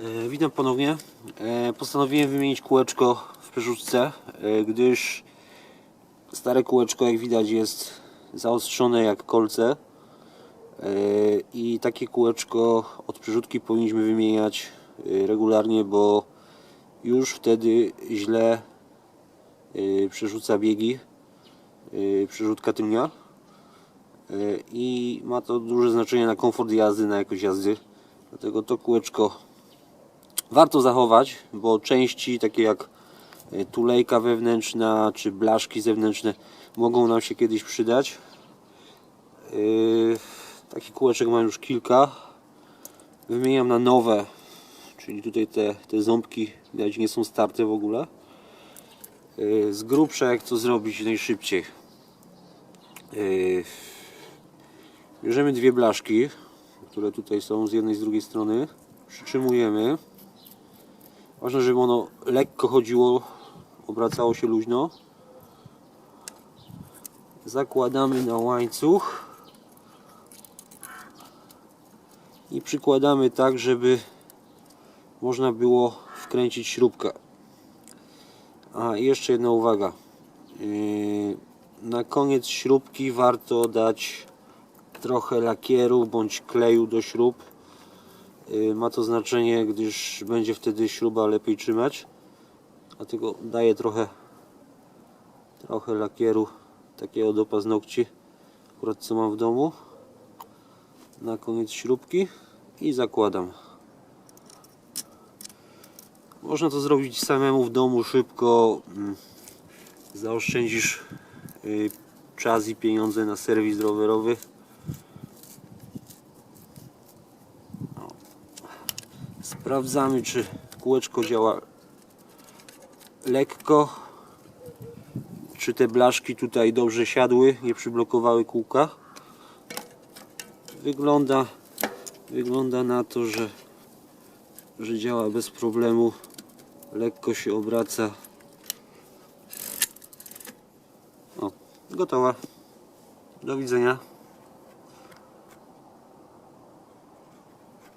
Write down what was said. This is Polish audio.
E, Witam ponownie. E, Postanowiłem wymienić kółeczko w przerzutce, e, gdyż stare kółeczko jak widać jest zaostrzone jak kolce i takie kółeczko od przerzutki powinniśmy wymieniać regularnie, bo już wtedy źle przerzuca biegi przerzutka tylnia i ma to duże znaczenie na komfort jazdy, na jakość jazdy. Dlatego to kółeczko warto zachować, bo części takie jak e, tulejka wewnętrzna czy blaszki zewnętrzne mogą nam się kiedyś przydać. Yy, Takich kółeczek mam już kilka. Wymieniam na nowe, czyli tutaj te, te ząbki widać nie są starte w ogóle. Yy, Z grubsza jak to zrobić najszybciej. Bierzemy dwie blaszki, które tutaj są z jednej z drugiej strony. Przytrzymujemy. Ważne, żeby ono lekko chodziło, obracało się luźno. Zakładamy na łańcuch i przykładamy tak, żeby można było wkręcić śrubkę. A jeszcze jedna uwaga. Yy, Na koniec śrubki warto dać trochę lakieru bądź kleju do śrub. Yy, Ma to znaczenie, gdyż będzie wtedy śruba lepiej trzymać. Dlatego daję trochę, trochę lakieru takiego do paznokci, akurat co mam w domu. Na koniec śrubki i zakładam. Można to zrobić samemu w domu szybko. mm, Zaoszczędzisz yy, czas i pieniądze na serwis rowerowy. Sprawdzamy, czy kółeczko działa lekko. Czy te blaszki tutaj dobrze siadły, nie przyblokowały kółka. Wygląda, wygląda na to, że, że działa bez problemu. Lekko się obraca. O, gotowa. Do widzenia.